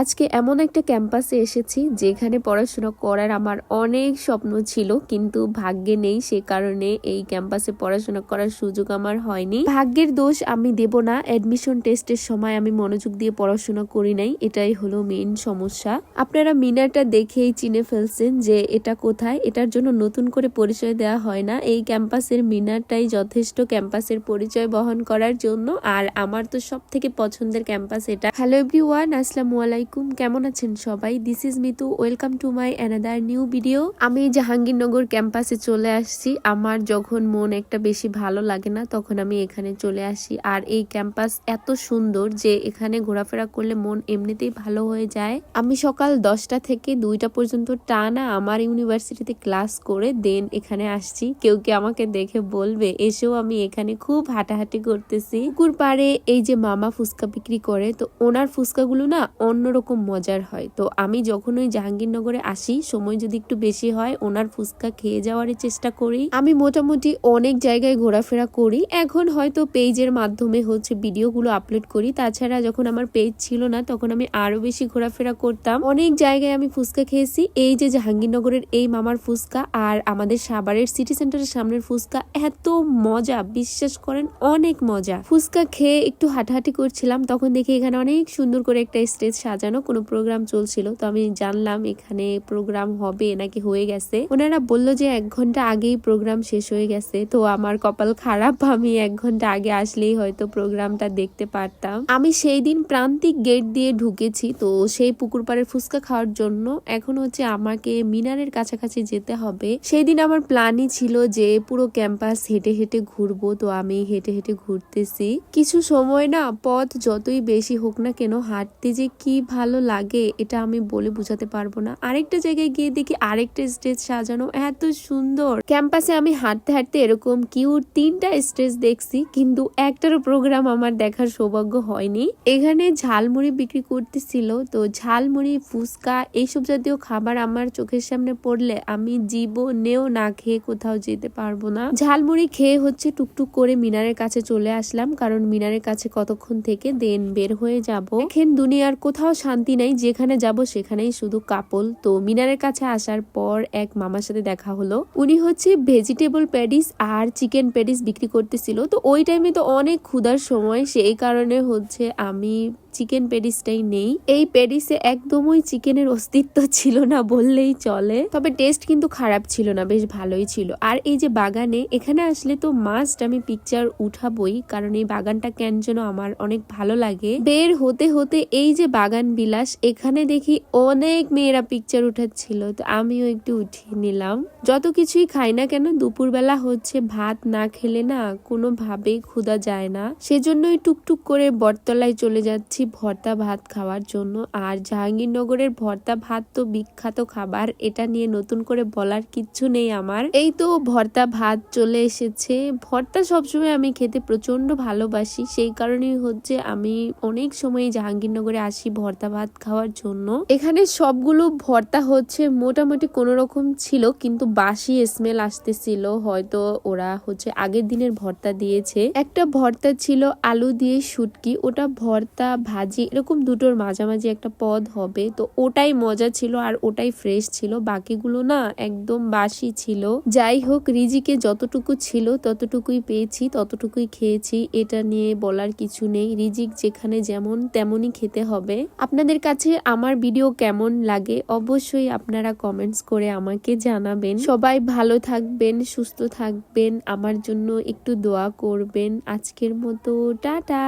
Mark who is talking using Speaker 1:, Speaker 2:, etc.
Speaker 1: আজকে এমন একটা ক্যাম্পাসে এসেছি যেখানে পড়াশোনা করার আমার অনেক স্বপ্ন ছিল, কিন্তু ভাগ্যে নেই সে কারণে এই ক্যাম্পাসে পড়াশোনা করার সুযোগ আমার হয়নি। ভাগ্যের দোষ আমি দেব না অ্যাডমিশন টেস্টের সময় আমি মনোযোগ দিয়ে পড়াশোনা করি নাই, এটাই হলো মেইন সমস্যা। আপনারা মিনারটা দেখেই চিনে ফেলছেন যে এটা কোথায়, এটার জন্য নতুন করে পরিচয় দেওয়া হয় না। এই ক্যাম্পাসের মিনারটাই যথেষ্ট ক্যাম্পাসের পরিচয় বহন করার জন্য, আর আমার তো সব থেকে পছন্দের ক্যাম্পাস এটা। হ্যালো এভরিওয়ান, আসসালামু আলাইকুম। কেমন আছেন সবাই? This is Mitu welcome to my another new video আমি জাহাঙ্গীরনগর ক্যাম্পাসে চলে আসছি। আমার যখন মন একটা বেশি ভালো লাগে না, তখন আমি এখানে চলে আসি। আর এই ক্যাম্পাস এত সুন্দর যে এখানে ঘোরাফেরা করলে মন এমনিতেই ভালো হয়ে যায়। আমি সকাল দশটা থেকে দুইটা পর্যন্ত টানা আমার ইউনিভার্সিটিতে ক্লাস করে দেন এখানে আসছি। কেউ কি আমাকে দেখে বলবে? এসেও আমি এখানে খুব হাঁটাহাঁটি করতেছি। পুকুর পাড়ে এই যে মামা ফুচকা বিক্রি করে, তো ওনার ফুচকাগুলো না অন্যরকম মজার হয়। তো আমি যখন ওই জাহাঙ্গীরনগরে আসি, সময় যদি একটু বেশি হয়, ওনার ফুচকা খেয়ে যাওয়ার চেষ্টা করি। আমি মোটামুটি অনেক জায়গায় ঘোরাফেরা করি। এখন হয়তো পেজের মাধ্যমে হচ্ছে ভিডিওগুলো আপলোড করি। তাছাড়া যখন আমার পেজ ছিল না, তখন আমি আরও বেশি ঘোরাফেরা করতাম। অনেক জায়গায় আমি ফুচকা খেয়েছি। এই যে জাহাঙ্গীরনগরের এই মামার ফুচকা আর আমাদের সাভারের সিটি সেন্টারের সামনের ফুচকা, এত মজা! বিশ্বাস করেন, অনেক মজা! ফুচকা খেয়ে একটু হাঁটাহাঁটি করছিলাম, তখন দেখি এখানে অনেক সুন্দর করে একটা স্টেজ সাজানো কোনো প্রোগ্রাম চলছিল? তো আমি জানলাম এখানে প্রোগ্রাম হবে নাকি হয়ে গেছে। ওনারা বলল যে এক ঘণ্টা আগেই প্রোগ্রাম শেষ হয়ে গেছে। তো আমার কপাল খারাপ, আমি এক ঘণ্টা আগে আসলেই হয়তো প্রোগ্রামটা দেখতে পারতাম। আমি সেই দিন প্রান্তিক গেট দিয়ে ঢুকেছি। তো সেই পুকুর পাড়ের ফুচকা খাওয়ার জন্য এখন হচ্ছে আমাকে মিনারের কাছাকাছি যেতে হবে। সেই দিন আমার প্ল্যানই ছিল যে পুরো ক্যাম্পাস হেঁটে হেঁটে ঘুরবো। তো আমি হেঁটে হেঁটে ঘুরতেছি। কিছু সময় না পথ যতই বেশি হোক না কেন হাঁটতে যে কি ভালো লাগে, এটা আমি বলে বোঝাতে পারব না। আরেকটা জায়গায় গিয়ে দেখি আরেকটা স্টেজ সাজানো এত সুন্দর। ক্যাম্পাসে আমি হাঁটতে হাঁটতে এরকম কিউট তিনটা স্টেজ দেখছি, কিন্তু একটারও প্রোগ্রাম আমার দেখার সৌভাগ্য হয়নি। এখানে ঝালমুড়ি বিক্রি করতেছিল, তো ঝালমুড়ি, ফুচকা এইসব জাতীয় খাবার আমার চোখের সামনে পড়লে আমি জীবনেও না খেয়ে কোথাও যেতে পারব না। ঝালমুড়ি খেয়ে হচ্ছে টুকটুক করে মিনারের কাছে চলে আসলাম, কারণ মিনারের কাছে কতক্ষণ থেকে দেন বের হয়ে যাব। এখন দুনিয়ার কোথাও শান্তি নাই, যেখানে যাব সেখানেই শুধু কাপল। তো মিনারের কাছে আসার পর এক মামার সাথে দেখা হলো। উনি হচ্ছে ভেজিটেবল প্যাডিস আর চিকেন প্যাডিস বিক্রি করতেছিল। তো ওই টাইমে তো অনেক ক্ষুধার সময়, সেই কারণে হচ্ছে আমি চিকেন প্যাডিসটাই নেই। এই প্যাডিসে একদমই চিকেনের অস্তিত্ব ছিল না বললেই চলে। তবে টেস্ট কিন্তু খারাপ ছিল না, বেশ ভালোই ছিল। আর এই যে বাগানে, এখানে আসলে তো মাস্ট আমি পিকচার উঠাবই, কারণ এই বাগানটা কেন যেন আমার অনেক ভালো লাগে। বের হতে হতে এই যে বাগান বিলাস, এখানে দেখি অনেক মেয়েরা পিকচার উঠাচ্ছিল। তো আমিও একটু উঠিয়ে নিলাম। যত কিছুই খাই না কেন, দুপুরবেলা হচ্ছে ভাত না খেলে না কোনোভাবেই ক্ষুধা যায় না। সেজন্যই টুকটুক করে বটতলায় চলে যাচ্ছি ভর্তা ভাত খাওয়ার জন্য। আর জাহাঙ্গীরনগরের ভর্তা ভাত তো বিখ্যাত খাবার, এটা নিয়ে নতুন করে বলার কিচ্ছু নেই আমার। এই তো ভর্তা ভাত চলে এসেছে। ভর্তা সবসময় আমি খেতে প্রচণ্ড ভালোবাসি, সেই কারণেই হচ্ছে আমি অনেক সময় জাহাঙ্গীরনগরে আসি ভর্তা ভাত খাওয়ার জন্য। এখানে সবগুলো ভর্তা হচ্ছে মোটামুটি কোনো রকম ছিল, কিন্তু বাসি স্মেল আসতেছিল। হয়তো ওরা হচ্ছে আগের দিনের ভর্তা দিয়েছে। একটা ভর্তা ছিল আলু দিয়ে শুটকি, ওটা ভর্তা ভাজি, এরকম দুটোর মাঝামাঝি একটা পদ হবে। তো ওটাই মজা ছিল আর ওটাই ফ্রেশ ছিল। বাকিগুলো না একদম বাসি ছিল। যাই হোক, রিজিকে যতটুকু ছিল ততটুকুই পেয়েছি, ততটুকুই খেয়েছি। এটা নিয়ে বলার কিছু নেই। রিজিক যেখানে যেমন তেমনই খেতে হবে। আপনাদের কাছে আমার ভিডিও কেমন লাগে অবশ্যই আপনারা কমেন্টস করে আমাকে জানাবেন। সবাই ভালো থাকবেন, সুস্থ থাকবেন। আমার জন্য একটু দোয়া করবেন। আজকের মতো, টাটা!